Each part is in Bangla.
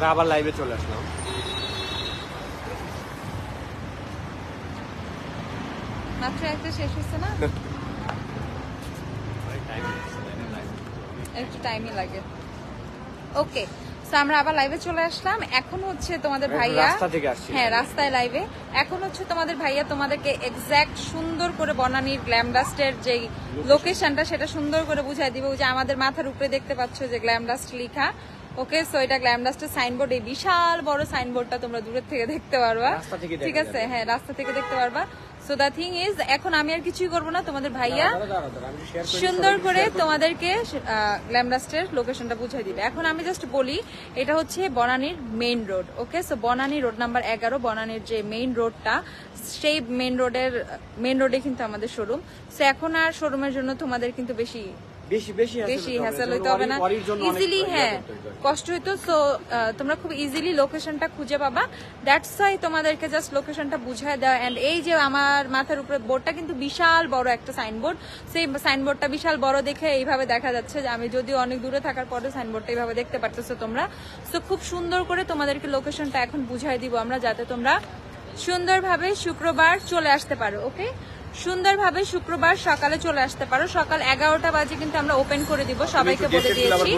আমরা আবার লাইভে চলে আসলাম। মাত্র একটা শেষ হচ্ছে না? একটু টাইমই লাগে। ওকে তো আমরা আবার লাইভে চলে আসলাম। এখন হচ্ছে তোমাদের ভাইয়া। হ্যাঁ রাস্তায় লাইভে এখন হচ্ছে তোমাদের ভাইয়া তোমাদেরকে এক্সাক্ট সুন্দর করে বনানীর গ্ল্যাম ডাস্টের যে লোকেশনটা সেটা সুন্দর করে বুঝাই দিবে। যে আমাদের মাথার উপরে দেখতে পাচ্ছ যে গ্ল্যাম ডাস্ট লেখা। ওকে সো এটা গ্ল্যাম ডাস্টের সাইনবোর্ড এই বিশাল বড় সাইনবোর্ডটা তোমরা দূরের থেকে দেখতে পারবা। ঠিক আছে? হ্যাঁ রাস্তা থেকে দেখতে পারবা। সো দ্য থিং ইজ এখন আমি আর কিছুই করব না তোমাদের ভাইয়া সুন্দর করে তোমাদেরকে গ্ল্যামডাস্টের লোকেশনটা বুঝাই দিবে। এখন আমি জাস্ট বলি এটা হচ্ছে বনানীর main road okay so Banani road number এগারো বনানীর যে মেইন রোডটা সেই মেইন রোডের মেইন রোডে কিন্তু আমাদের শোরুম সো এখন আর শোরুমের জন্য তোমাদের কিন্তু বেশি বেশি বেশি বেশি হ্যাসেল হইতে হবে না। ওয়ারি- ওয়ারির জন্য অনেক ইজিলি হ্যাঁ। করতে হতো আর কি। কষ্ট হইতো সো তোমরা খুব ইজিলি লোকেশনটা খুঁজে পাবা। দ্যাটস ওয়াই তোমাদেরকে জাস্ট লোকেশনটা বুঝায় দেওয়া। এন্ড এই যে আমার মাথার উপরে বোর্ডটা কিন্তু বিশাল বড় একটা সাইনবোর্ড সেই সাইনবোর্ডটা বিশাল বড় দেখে এইভাবে দেখা যাচ্ছে যে আমি যদিও অনেক দূরে থাকার পরে সাইনবোর্ডটা এইভাবে দেখতে পারতেছো তোমরা। সো খুব সুন্দর করে তোমাদেরকে লোকেশনটা এখন বুঝাই দিব আমরা যাতে তোমরা সুন্দরভাবে শুক্রবার চলে আসতে পারো ওকে সুন্দরভাবে শুক্রবার সকালে চলে আসতে পারো। সকাল এগারোটা বাজে কিন্তু আমরা ওপেন করে দিব সবাইকে বলে দিয়েছি।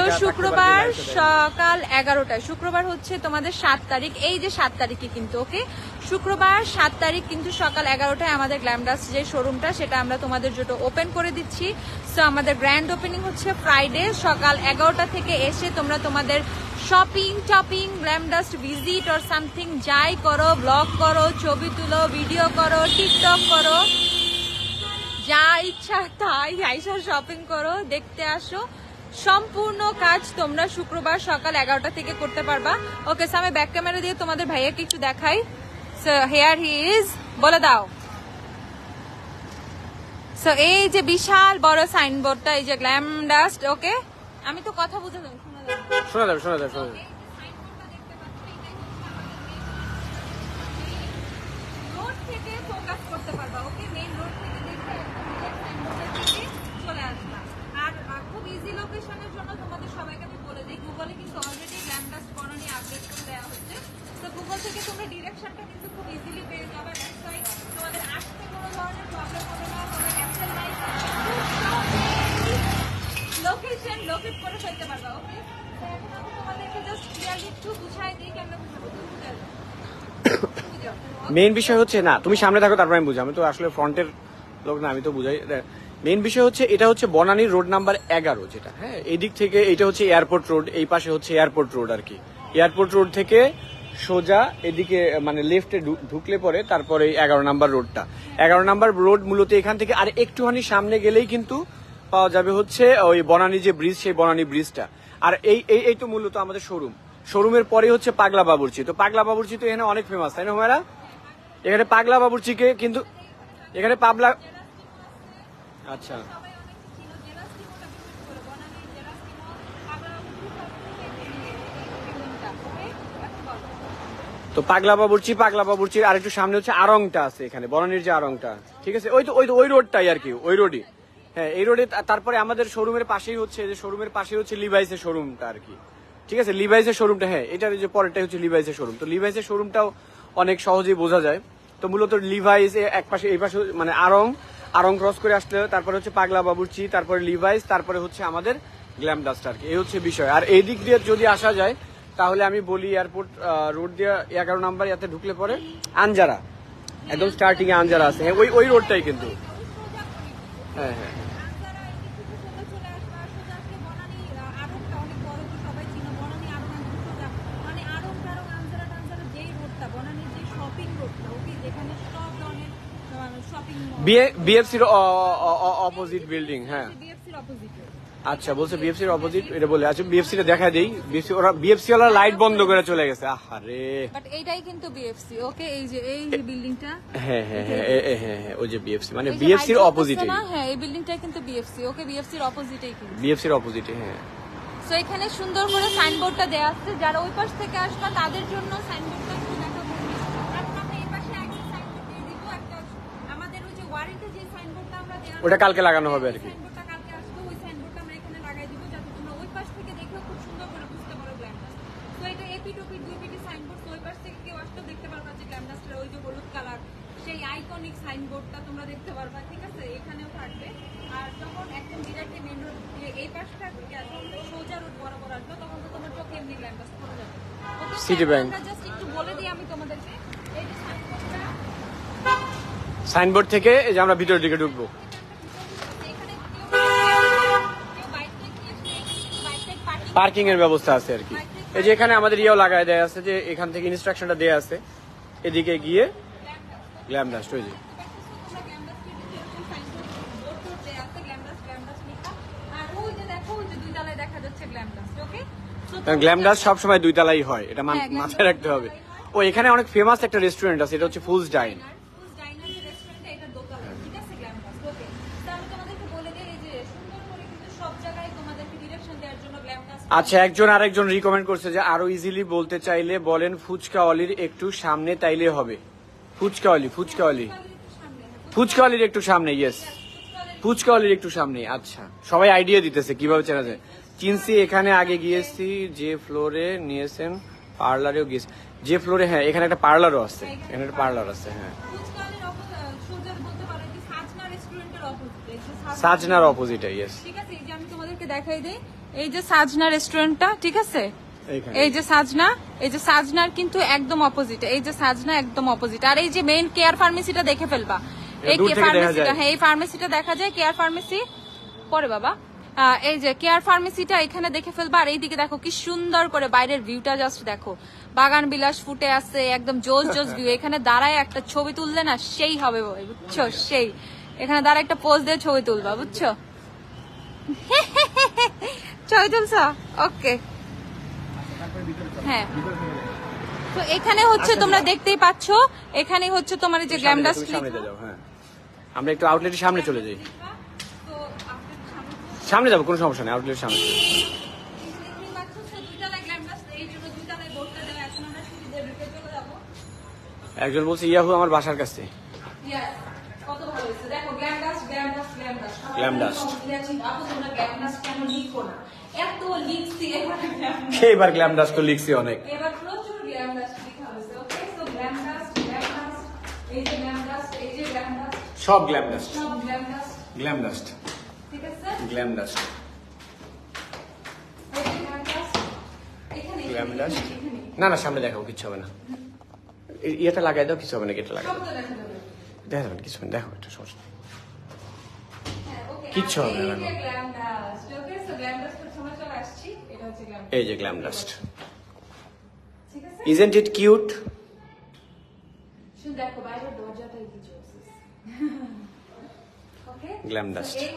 তো শুক্রবার। সকাল এগারোটায় শুক্রবার হচ্ছে তোমাদের সাত তারিখ এই যে সাত তারিখে কিন্তু ওকে শুক্রবার সাত তারিখ কিন্তু সকাল এগারোটায় আমাদের গ্ল্যামডাস যে শোরুমটা সেটা আমরা তোমাদের জন্য ওপেন করে দিচ্ছি। সো আমাদের গ্র্যান্ড ওপেনিং হচ্ছে ফ্রাইডে সকাল এগারোটা থেকে এসে তোমরা তোমাদের shopping topping Glamdust visit or something যাই করো ব্লগ করো ছবি তুলো ভিডিও করো টিকটক করো যা ইচ্ছা তাই আইসা শপিং করো, দেখতে আসো। সম্পূর্ণ কাজ তোমরা শুক্রবার সকাল এগারোটা থেকে করতে পারবা। ওকে আমি ব্যাক ক্যামেরা দিয়ে তোমাদের ভাইয়াকে একটু দেখাই। হেয়ার হি ইজ বলে দাও। সো এই যে বিশাল বড় সাইনবোর্ডটা এই যে গ্ল্যাম ডাস্ট ওকে আমি তো কথা বুঝে শোনা যাবে। শোনা যাবে শোনা যাবে শোনা যাবে রোড থেকে ফোকাস করতে পারবা ওকে মেইন রোড থেকে দেখে সাইনবোর্ডের দিকে চলে আসবা আর আহ, খুব ইজি লোকেশনের জন্য তোমাদের সবাইকে আমি বলে দিই গুগলে কিন্তু অলরেডি ল্যান্ডাস বনানি আপডেট করে দেওয়া হচ্ছে তো গুগল থেকে তোমরা ডিরেকশনটা কিন্তু খুব ইজিলি পেয়ে যাবে দ্যাটস ওয়াই তোমাদের আসতে কোনো ধরনের প্রবলেম হবে না কোনো ক্যান্সেল নাই লোকেশন লোকেট করে ফেলতে পারবা ওকে তো এখন আমি তোমাদেরকে জাস্ট ক্লিয়ারলি একটু বুঝাই দিই কেমন বুঝাবো তুমি বুঝাই দাও। বুঝাও। মেইন বিষয় হচ্ছে, না, তুমি সামনে থাকো, তারপর আমি বুঝি আমি তো আসলে ফ্রন্টের লোক না, আমি তো বুঝাই। মেইন বিষয় হচ্ছে, এটা হচ্ছে বনানীর রোড নাম্বার এগারো যেটা হ্যাঁ? এই দিক থেকে এটা হচ্ছে এয়ারপোর্ট রোড, এই পাশে হচ্ছে এয়ারপোর্ট রোড আর কি। এয়ারপোর্ট রোড থেকে সোজা এদিকে মানে লেফটে ঢুকলে পরে তারপরে এগারো নাম্বার রোডটা। এগারো নাম্বার রোড মূলত এখান থেকে আর একটুখানি সামনে গেলেই কিন্তু পাওয়া যাবে হচ্ছে ওই বনানী যে ব্রিজ সেই বনানী ব্রিজটা আর এই এই তো মূলত আমাদের শোরুম শোরুমের পরে হচ্ছে পাগলা বাবুর্চি। তো পাগলা বাবুর্চি তো এখানে অনেক ফেমাস তাই না হুমায়রা? এখানে পাগলা বাবুর্চিকে কিন্তু এখানে পাবলা আচ্ছা। তো পাগলা বাবুর্চি, পাগলা বাবুর্চির আর একটু সামনে হচ্ছে আরংটা আছে এখানে, বনানীর যে আরংটা। ঠিক আছে? ওই তো ওই ওই রোডটাই আর কি, ওই রোডই। হ্যাঁ এই রোডে তারপরে আমাদের শোরুমের পাশেই হচ্ছে যে শোরুমের পাশেই হচ্ছে লিভাইসের শোরুমটা আর কি। ঠিক আছে লিভাইসের শোরুমটা হ্যাঁ এটার যে পরেরটাই হচ্ছে লিভাইসের শোরুম তো লিভাইসের শোরুমটাও অনেক সহজেই বোঝা যায়। তো মূলত লিভাইস এক পাশে, এই পাশে মানে আরং আরং ক্রস করে আসলে, তারপরে হচ্ছে পাগলা বাবুর্চি, তারপরে লিভাইস তারপরে হচ্ছে আমাদের গ্ল্যাম ডাস্ট আর কি। এই হচ্ছে বিষয়। আর এই দিক দিয়ে যদি আসা যায়, তাহলে আমি বলি এয়ারপোর্ট রোড দিয়ে এগারো নাম্বার ইয়াতে ঢুকলে পরে আঞ্জারা একদম স্টার্টিং এ আঞ্জারা আছে। হ্যাঁ ওই ওই রোডটাই কিন্তু। হ্যাঁ হ্যাঁ। বিএফসির অপোজিট বিল্ডিং হ্যাঁ আচ্ছা বলছে বিএফসির অপোজিট এটা বলে আচ্ছা বিএফসি টা দেখা দেই বিএফসি ওরা বিএফসি ওরা লাইট বন্ধ করে চলে গেছে আহারে বাট এইটাই কিন্তু বিএফসি ওকে এই যে এই যে বিল্ডিংটা হ্যাঁ হ্যাঁ হ্যাঁ হ্যাঁ হ্যাঁ ওই যে বিএফসি মানে বিএফসির অপোজিটে না, হ্যাঁ এই বিল্ডিংটা কিন্তু বিএফসি ওকে বিএফসির অপোজিটেই কিন্তু বিএফসির অপোজিটে হ্যাঁ সো এখানে সুন্দর করে সাইনবোর্ডটা দেওয়া আছে যারা ওই পাশ থেকে আসবা তাদের জন্য সাইনবোর্ডটা ওটা কালকে লাগানো হবে আর কি। সেই আইকনিক তোমরা দেখতে পারবা ঠিক আছে? এখানেও থাকবে। আর যখন রোড এই পাশটা সোজা রোড বরাবর তখন তোমার সিটি ব্যাংক সাইনবোর্ড থেকে এই যে আমরা ভিতরের দিকে ঢুকবো। পার্কিং এর ব্যবস্থা আছে আর কি। এই যে এখানে আমাদের ইয়েও লাগায় দেয়া আছে যে এখান থেকে ইনস্ট্রাকশনটা দেয়া আছে। এদিকে গিয়ে গ্ল্যাম ডাস্ট ওই যে। তোমরা ক্যাম্পাস থেকে যেরকম সাইনবোর্ড বোর্ড টোর্ড দেয়া আছে গ্ল্যামডাস সবসময় দুই তালাই হয় এটা হ্যাঁ, মাথায় রাখতে হবে। ও এখানে অনেক ফেমাস একটা রেস্টুরেন্ট আছে এটা হচ্ছে ফুলস ডাইন ফুলস ডাইনার যে রেস্টুরেন্টটা এটা দোতলায় ঠিক আছে গ্ল্যামডাস ওকে তাহলে তোমাদেরকে বলে দিই এই যে সুন্দর করে কিন্তু সব জায়গায় তোমাদেরকে ডিরেকশন দেওয়ার জন্য গ্ল্যামডাস আচ্ছা একজন আরেকজন রিকমেন্ড করছে যে আরও ইজিলি বলতে চাইলে বলেন ফুচকা অলির একটু সামনে তাইলে হবে। ফুচকা অলি ফুচকা অলি। ফুচকা অলির একটু সামনে ইয়েস ফুচকা অলির একটু সামনে আচ্ছা। সবাই আইডিয়া দিতেছে কীভাবে চেনা যায়? চিনসি এখানে আগে গিয়েছি যে ফ্লোরে নিয়েছেন পার্লারেও গিয়েছি। যে ফ্লোরে হ্যাঁ এখানে একটা পার্লারও আছে এখানে একটা পার্লার আছে হ্যাঁ। সাজনার অপোজিটে ইয়েস ঠিক আছে এই যে আমি তোমাদেরকে দেখাই দেই এই যে সাজনা রেস্টুরেন্টটা ঠিক আছে? এই যে সাজনা এই যে সাজনার কিন্তু একদম অপোজিট এই যে সাজনা একদম অপোজিট আর এই যে মেইন কেয়ার ফার্মেসিটা দেখে ফেলবা। এই ফার্মেসিটা হ্যাঁ এই ফার্মেসিটা দেখা যায় কেয়ার ফার্মেসি পরে বাবা এই যে কেয়ার ফার্মেসিটা এখানে দেখে ফেলবা। আর এইদিকে দেখো কি সুন্দর করে বাইরের ভিউটা জাস্ট দেখো। বাগান বিলাস ফুটে আছে একদম জোস জোস ভিউ এখানে দাঁড়ায় একটা ছবি তুললে না সেই হবে বুঝছ? সেই। এখানে দাঁড়ায় একটা পোজ দিয়ে ছবি তুলবা বুঝছ? ওকে হ্যাঁ তো এখানে হচ্ছে তোমরা দেখতেই পাচ্ছ এখানে হচ্ছে তোমার এই যে গ্ল্যামডাস হ্যাঁ আমরা একটু আউটলেটের সামনে চলে যাই সামনে যাব কোনো সমস্যা নেই আউটলেটের সামনে একজন বলছে ইয়াহু আমার বাসার কাছে Yes, কত ভালো হয়েছে দেখো গ্ল্যামডাস গ্ল্যামডাস গ্ল্যামডাস Glam dust. আপু তোমরা গ্ল্যামডাস কেন লিখো না এত লিখছি এবার গ্ল্যামডাস এবার গ্ল্যাম ডাস্ট তো লিখছি অনেক? সব গ্ল্যাম ডাস্ট সব glam dust glam dust glam dust এই যে গ্ল্যামডাস এখানে গ্ল্যাম ডাস্ট এখানে। না না সামনে দেখাবো কিছু হবে না। ইয়েটা লাগাই দাও কিছু হবে না এটা লাগাই দাও। দেখা যাবে। কিছু হবে না, দেখো একটা সমস্যা। কিচ্ছু হবে না, এই যে glam dust isn't it cute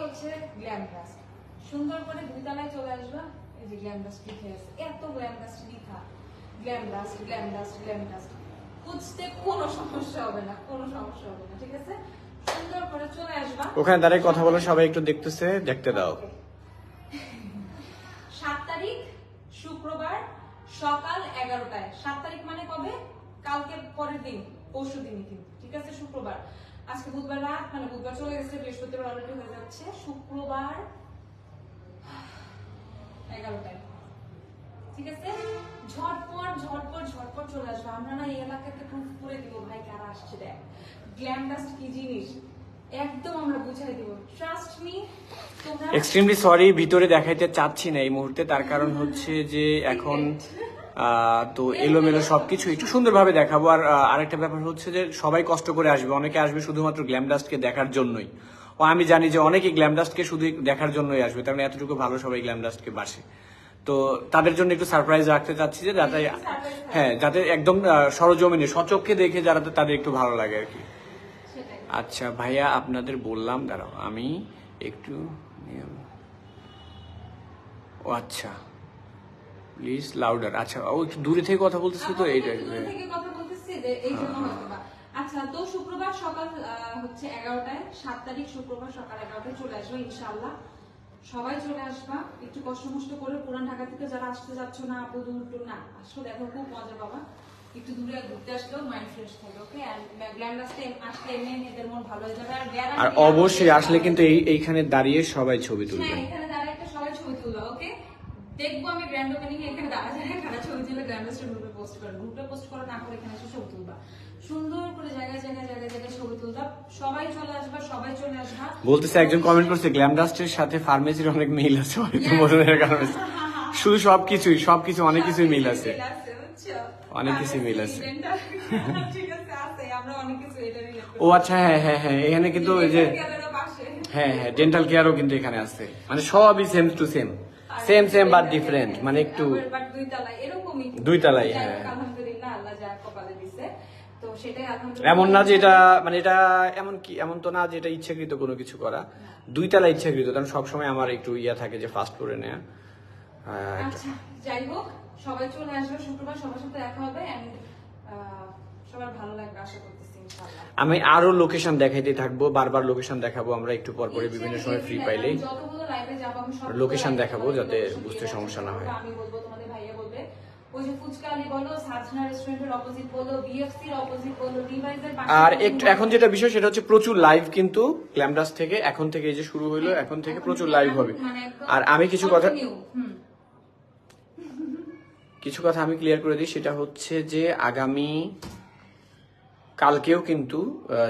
হচ্ছে গ্ল্যাম সুন্দর করে দুই তলায় চলে আসবা এই যে গ্ল্যাম এত গ্ল্যাম ডাস্ট লেখা গ্ল্যাম খুঁজতে কোনো সমস্যা হবে না কোনো সমস্যা হবে না ঠিক আছে? ওখানে দাঁড়িয়ে কথা বলে সবাই একটু দেখতেছে, দেখতে দাও। সাত তারিখ, শুক্রবার, সকাল এগারোটায়। সাত তারিখ মানে কবে? কালকে পরের দিন, পরশু কিন্তু ঠিক আছে, শুক্রবার। আজকে বুধবার রাত মানে বুধবার চলে গেছে, বৃহস্পতিবার অলরেডি হয়ে যাচ্ছে। শুক্রবার এগারোটায়। ঠিক আছে? ঝটপট ঝটপট ঝটপট চলে আসবে। আমরা না এই এলাকাতে প্রুফ করে দিব। ভাই, কারা আসছে দেখ। গ্ল্যাম ডাস্ট কি জিনিস? একদম আমরা বুঝাই দিব। ট্রাস্ট মি তোমরা এক্সট্রিমলি সরি ভিতরে দেখাইতে চাচ্ছি না এই মুহূর্তে। তার কারণ হচ্ছে যে এখন তো এলোমেলো সবকিছু একটু সুন্দরভাবে দেখাবো। আর আরেকটা ব্যাপার হচ্ছে যে সবাই কষ্ট করে আসবে। অনেকে আসবে শুধুমাত্র গ্ল্যাম ডাস্টকে দেখার জন্যই। ও আমি জানি যে অনেকে গ্ল্যাম ডাস্টকে শুধু দেখার জন্যই আসবে তার মানে এতটুকু ভালো সবাই গ্ল্যাম ডাস্টকে বাসে। তো তাদের জন্য একটু সারপ্রাইজ রাখতে চাচ্ছি যে যাতে হ্যাঁ যাতে একদম সরজমিনে সচক্ষে দেখে যারা তাদের একটু ভালো লাগে আর কি। আচ্ছা ভাইয়া আপনাদের বললাম দাঁড়াও আমি একটু ও আচ্ছা প্লিজ লাউডার আচ্ছা ও একটু দূরে থেকে কথা বলতেছি তো এইটা দূর থেকে কথা বলতেছি যে এই জন্য হয়তো আচ্ছা তো শুক্রবার সকাল হচ্ছে এগারোটায় সাত তারিখ শুক্রবার সকাল এগারোটায় চলে আসব ইনশাল্লাহ সবাই চলে আসবা একটু কষ্ট মষ্ট করে পুরান ঢাকা থেকে যারা আসতে যাচ্ছ না আপু দূর না আসলে দেখো খুব মজা পাবা। একটু দূরে ঘুরতে আসলেও মাইন্ড ফ্রেশ থাকে ওকে আর গ্ল্যান্ডাসটা আসলে এমনি এদের মন ভালো হয়ে যাবে। আর আর অবশ্যই আসলে কিন্তু এই এইখানে দাঁড়িয়ে সবাই ছবি হ্যাঁ এখানে দাঁড়ায় একটা সবাই ছবি তুলবা ওকে দেখব আমি গ্র্যান্ড ওপেনিং এখানে দাঁড়া যায় খারাপ ছবি তুলে গ্র্যান্ড গ্রুপে পোস্ট করে গ্রুপে পোস্ট করা না করে এখানে এসে ছবি তুলবা। সুন্দর করে জায়গায় জায়গায় জায়গায় জায়গায় ছবি তুলবা। সবাই চলে আসবা সবাই চলে আসবা। বলতেছে একজন কমেন্ট করছে গ্ল্যাম ডাস্টের সাথে ফার্মেসির অনেক মিল আছে হয়তো মরণের কারণে শুধু সবকিছুই সবকিছু অনেক কিছুই মিল আছে? অনেক কিছুই মিল আছে। কিছু। ও আচ্ছা হ্যাঁ হ্যাঁ হ্যাঁ এখানে কিন্তু ওই যে। হ্যাঁ হ্যাঁ ডেন্টাল কেয়ারও কিন্তু এখানে আছে। মানে সবই same to same same same but different মানে একটু দুই হোক, হ্যাঁ। এমন না যে এটা মানে এটা এমন কি এমন তো না যে এটা ইচ্ছাকৃত কোনো কিছু করা। দুই তালা ইচ্ছাকৃত কারণ সবসময় আমার একটু ইয়া থাকে যে ফাস্ট করে নেয়া। আচ্ছা যাই হোক। সবাই চলে আসবে শুক্রবার সবার সাথে দেখা হবে আহ, সবার ভালো লাগবে আশা করতেছি আমি আরও লোকেশন দেখাইতে থাকব বারবার লোকেশন দেখাবো আমরা একটু পর পরে বিভিন্ন সময় ফ্রি Location live দেখাবো যাতে বুঝতে সমস্যা না হয়। আমি বলব তোমাদের ভাইয়া বলবে। ওই যে ফুচকা বলো সাজনা রেস্টুরেন্টের অপোজিট বলো বিএফসি এর অপোজিট বলো ডিভাইসের আর একটু এখন যেটা বিষয় সেটা হচ্ছে প্রচুর লাইভ কিন্তু ক্ল্যামডাস থেকে এখন থেকে এই যে শুরু হইল এখন থেকে প্রচুর লাইভ হবে। মানে আর আমি কিছু কথা কিছু কথা আমি ক্লিয়ার করে দিই সেটা হচ্ছে যে আগামী কালকেও কিন্তু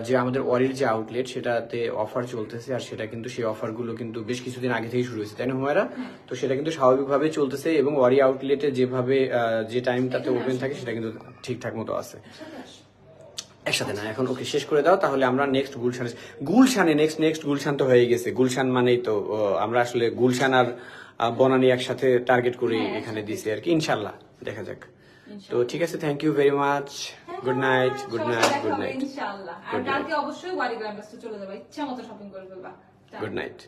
যে আমাদের ওয়ারির যে আউটলেট সেটাতে অফার চলতেছে আর সেটা কিন্তু সেই অফারগুলো কিন্তু বেশ কিছুদিন আগে থেকেই শুরু হয়েছে তাই না হুমায়রা? তো সেটা কিন্তু স্বাভাবিকভাবে চলতেছে এবং ওয়ারি আউটলেটে যেভাবে যে টাইমটাতে ওপেন থাকে সেটা কিন্তু ঠিকঠাক মতো আছে। একসাথে না এখন ওকে শেষ করে দাও তাহলে আমরা নেক্সট গুলশানে গুলশানে নেক্সট নেক্সট গুলশান তো হয়ে গেছে। গুলশান মানেই তো আমরা আসলে গুলশান আর বনানী একসাথে টার্গেট করে এখানে দিছি আর কি। ইনশাল্লাহ দেখা যাক। তো ঠিক আছে thank you very much good night good night good night ইনশাআল্লাহ আর কালকে অবশ্যই ওয়ারি গ্র্যান্ডাসে চলে যাবে। ইচ্ছা মতো শপিং করে ফেলবা। Good night